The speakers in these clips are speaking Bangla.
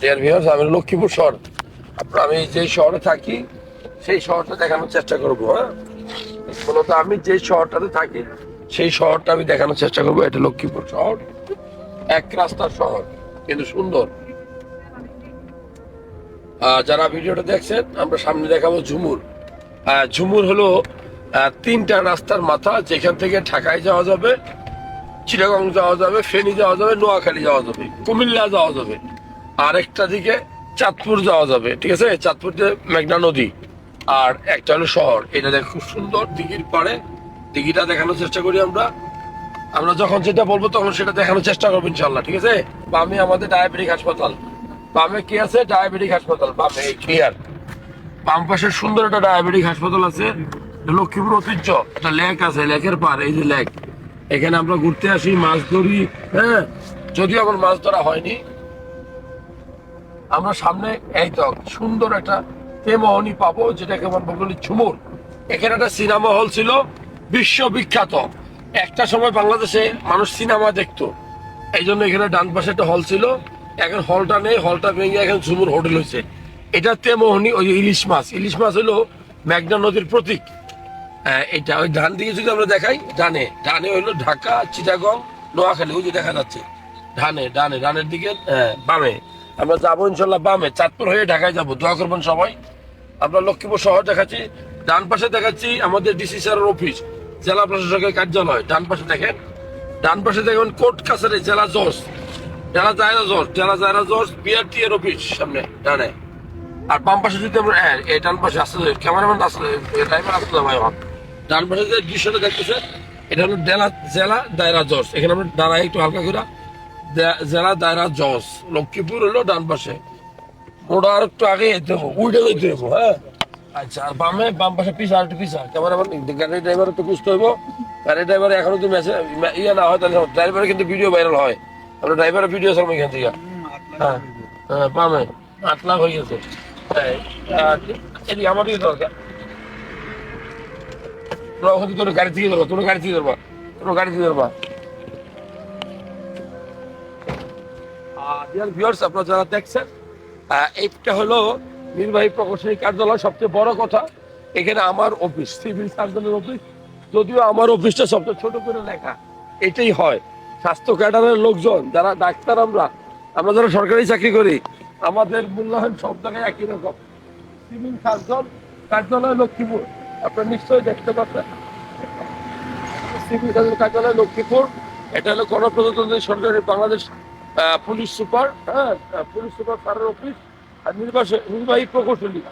ডিয়ার ভিউয়ার্স আমি লক্ষ্মীপুর শহর। আপনার, আমি যে শহরে থাকি, সেই শহরটা দেখানোর চেষ্টা করব হ্যাঁ? মূলত আমি যে শহরটাতে থাকি, সেই শহরটা আমি দেখানোর চেষ্টা করব। এটা লক্ষ্মীপুর শহর। এক রাস্তার শহর, কিন্তু সুন্দর। যারা ভিডিওটা দেখছেন, আমরা সামনে দেখাবো ঝুমুর। ঝুমুর হলো তিনটা রাস্তার মাথা, যেখান থেকে ঢাকায় যাওয়া যাবে, চিটাগং যাওয়া যাবে, ফেনী যাওয়া যাবে, নোয়াখালী যাওয়া যাবে, কুমিল্লা যাওয়া যাবে। আর একটা দিকে চাঁদপুর যাওয়া যাবে, ঠিক আছে? চাঁদপুর যে মেঘনা নদী, আর একটা হলো শহর। এটা দেখ খুব সুন্দর দিঘির পাড়ে। দিঘিটা দেখানোর চেষ্টা করি আমরা। আমরা যখন যেটা বলব তখন সেটা দেখানোর চেষ্টা করব ইনশাল্লাহ ঠিক আছে? বামে আমাদের ডায়াবেটিক হাসপাতাল। বামে কি আছে? ডায়াবেটিক হাসপাতাল। বামে ক্লিয়ার বাম পাশে সুন্দর একটা ডায়াবেটিক হাসপাতাল আছে লক্ষ্মীপুর ঐতিহ্য। একটা লেক আছে, লেকের পার এই যে লেক। এখানে আমরা ঘুরতে আসি, মাছ ধরি হ্যাঁ? যদিও আমার মাছ ধরা হয়নি আমরা সামনে এই তো সুন্দর একটা তেমহনি পাবো যেটাকে আমরা বলি ঝুমুর। এখানে একটা সিনেমা হল ছিল বিশ্ববিখ্যাত। একটা সময় বাংলাদেশে মানুষ সিনেমা দেখতো। এই জন্য এখানে ডান পাশে একটা হল ছিল। এখন হলটা নেই হলটা ভেঙে এখন ঝুমুর হোটেল হয়েছে। এটা তেমহনি ওই ইলিশ মাছ। ইলিশ মাছ হলো মেঘনা নদীর প্রতীক। হ্যাঁ, এটা ওই ডান দিকে যদি আমরা দেখাই ডানে। ডানে হইল ঢাকা চিটাগং নোয়াখালী ওই যে দেখা যাচ্ছে। ডানে ডানে ডানের দিকে হ্যাঁ, বামে। আমরা যাব ইনশাল্লাহ বামে চাঁদপুর হয়ে ঢাকায় যাব। দোয়া করবেন সবাই। আমরা লক্ষ্মীপুর শহর দেখাচ্ছি। ডান পাশে দেখাচ্ছি আমাদের ডিসি স্যারের অফিস জেলা প্রশাসকের কার্যালয়। ডান পাশে দেখেন ডান পাশে দেখবেন কোর্ট কাছারি জেলা জজ। জেলা জায়রা জজ জেলা জায়রা জজ বিআরটি এর অফিস সামনে ডানে। আর বাম পাশে যদি আমরা হ্যাঁ, এই ডান পাশে আসলে ক্যামেরাম্যান আসলে ড্রাইভার আসলে ভাই আমার? ডান পাশে যে দৃশ্যটা দেখতেছে এটা হলো জেলা জেলা দায়রা জজ। এখানে আমরা দাঁড়াই একটু হালকা করে। জেলা দায়রা জজ লক্ষ্মীপুর হলো ডান পাশে। ওটা আর একটু আগে যেতে হবে উইটা যেতে হবে হ্যাঁ? আচ্ছা আর বামে, বাম পাশে পিছা আর একটু পিছা ক্যামেরাম্যান গাড়ি ড্রাইভার একটু হইব। গাড়ি ড্রাইভার এখনও যদি মেসেজ ইয়ে না হয়, তাহলে ড্রাইভারের কিন্তু ভিডিও ভাইরাল হয়। আমরা ড্রাইভারের ভিডিও ছাড়বো এখান থেকে। হ্যাঁ হ্যাঁ বামে। আট লাখ হয়ে গেছে। আর এদিকে আমার দিকে দরকার। তোর গাড়ি থেকে ধরবা, তোর গাড়ি থেকে ধরবা, তোর গাড়ি থেকে ধরবা। ডিয়ার ভিউয়ার্স আপনারা যারা দেখছেন এইটা হলো নির্বাহী প্রকৌশলী কার্যালয় সবচেয়ে বড় কথা। এখানে আমার অফিস সিভিল সার্জনের অফিস যদিও আমার অফিসটা সবচেয়ে ছোট করে লেখা, এটাই হয়। স্বাস্থ্য ক্যাডারের লোকজন, যারা ডাক্তার আমরা আমরা যারা সরকারি চাকরি করি, আমাদের মূল্যায়ন সব জায়গায় একই রকম। সিভিল সার্জন কার্যালয় লক্ষ্মীপুর, আপনারা নিশ্চয়ই দেখতে পাচ্ছেন। সিভিল সার্জন কার্যালয় লক্ষ্মীপুর, এটা হলো গণপ্রজাতন্ত্রী সরকারি বাংলাদেশ পুলিশ সুপার হ্যাঁ পুলিশ সুপার স্যারের অফিস আর নির্বাচন, নির্বাহী প্রকৌশলী।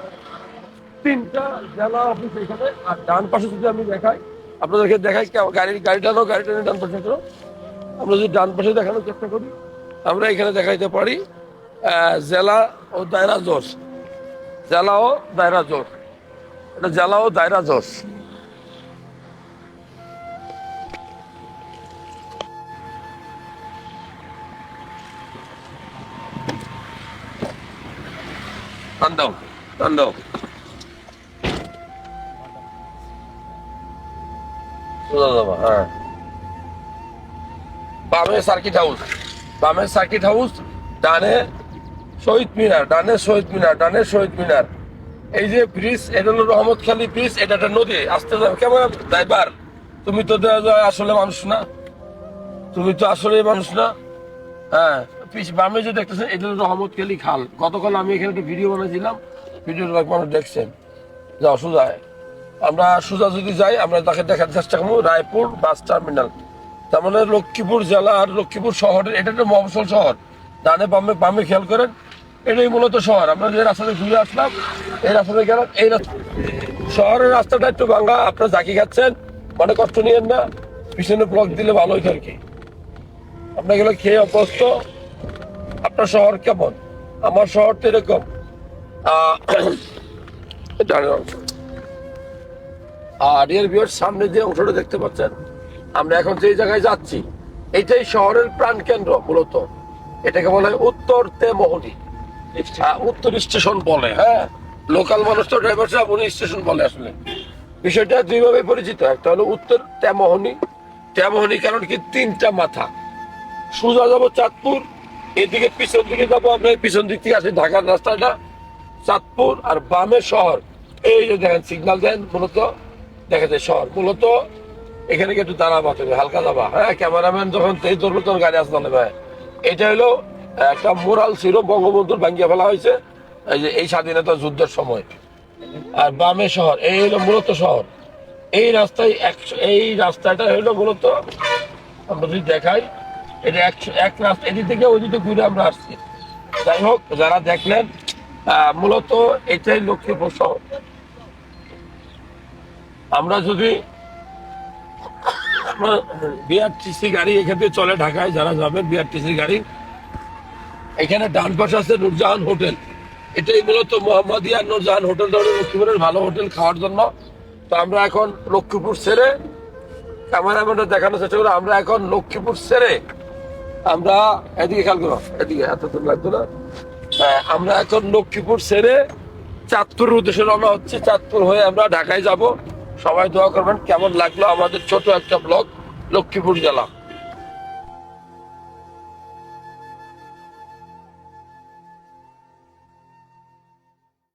তিনটা জেলা অফিস এখানে। আর ডান পাশে যদি আমি দেখাই, আপনাদেরকে দেখাই গাড়ির গাড়ি টানো গাড়ি টানো ডান পাশে আমরা যদি ডান পাশে দেখানোর চেষ্টা করি, আমরা এখানে দেখাইতে পারি জেলা ও দায়রা জজ জেলা ও দায়রা জজ এটা জেলা ও দায়রা জজ দাও। সার্কিট হাউস বামে সার্কিট হাউস ডানে শহীদ মিনার, ডানে শহীদ মিনার, ডানে শহীদ মিনার। এই যে ব্রিজ এটা হলো রহমত খালি ব্রিজ এটা একটা নদী। আসতে যাবে কেমন ড্রাইভার তুমি তো আসলে মানুষ না। তুমি তো আসলে মানুষ না। হ্যাঁ। পিছ- বামে যে দেখতেছেন, এটা রহমত খালি খাল। গতকাল আমি এখানে একটা ভিডিও বানিয়েছিলাম ভিডিওটা মানুষ দেখছেন। যাও, সোজা। আমরা সোজা যদি যাই, আমরা তাকে দেখার চেষ্টা করব, রায়পুর বাস টার্মিনাল। তার মানে লক্ষ্মীপুর জেলা আর লক্ষ্মীপুর শহরের, এটা একটা মফসল শহর। ডানে বামে বামে খেয়াল করেন, এটাই মূলত শহর। আমরা যে রাস্তাতে ঘুরে আসলাম, এই রাস্তাতে গেলাম, এই রাস্তা শহরের রাস্তাটা একটু ভাঙা, আপনারা জাকি খাচ্ছেন মানে কষ্ট নিয়েন না। পিছনে ব্লক দিলে ভালো হইতো আর কি। আপনার গেলে খেয়ে অভ্যস্ত। আপনার শহর কেমন? আমার শহর তো এরকম। আর এর বিয়ের সামনে যে অংশটা দেখতে পাচ্ছেন আমরা এখন যে জায়গায় যাচ্ছি এইটাই শহরের প্রাণ কেন্দ্র মূলত। এটাকে বলে হয় উত্তর তেমোহনী। উত্তর স্টেশন বলে হ্যাঁ? লোকাল মানুষ তো ড্রাইভার সাহেব উনি স্টেশন বলে আসলে। বিষয়টা দুইভাবে পরিচিত। একটা হলো উত্তর তেমোহনী। তেমোহনী কারণ কি? তিনটা মাথা। সোজা যাব চাঁদপুর এদিকে পিছন দিকে যাব এই পিছন দিক থেকে আসি ঢাকার রাস্তাটা, চাঁদপুর আর বামের শহর। এই যে দেখেন সিগন্যাল দেন মূলত, দেখা যায় শহর। মূলত এখানে একটু দাঁড়াবা তুমি হালকা দাবা হ্যাঁ ক্যামেরাম্যান যখন তেজ ধরবে, তখন গাড়ি আসতে হবে এটা হলো একটা মোরাল ছিল, বঙ্গবন্ধুর ভাঙ্গিয়ে ফেলা হয়েছে। এই যে, এই স্বাধীনতা যুদ্ধের সময়। আর বামে শহর, এই হলো মূলত শহর। এই রাস্তায় এই রাস্তাটা হলো মূলত, আমরা যদি দেখাই এটা একশো এক রাস্তা, এদিক থেকে ওই দিকে ঘুরে আমরা আসছি। যাই হোক, যারা দেখলেন মূলত এটাই লক্ষ্মীপুর শহর। আমরা যদি বিআরটিসি গাড়ি এখান থেকে চলে ঢাকায়, যারা যাবেন বিআরটিসি গাড়ি, এখানে ডান পাশে আছে নুরজাহান হোটেল। এটাই মূলত মোহাম্মদিয়া নুরজাহান হোটেল ধরে লক্ষ্মীপুরের ভালো হোটেল খাওয়ার জন্য। তো আমরা এখন লক্ষ্মীপুর ছেড়ে ক্যামেরাম্যানটা দেখানোর চেষ্টা করি আমরা এখন লক্ষ্মীপুর ছেড়ে আমরা এদিকে খেয়াল করো এদিকে এত দূর লাগতো না। হ্যাঁ, আমরা এখন লক্ষ্মীপুর ছেড়ে চাঁদপুর উদ্দেশ্যে রওনা হচ্ছে। চাঁদপুর হয়ে আমরা ঢাকায় যাব। সবাই দোয়া করবেন কেমন লাগল আমাদের ছোট একটা ব্লক লক্ষ্মীপুর জেলা।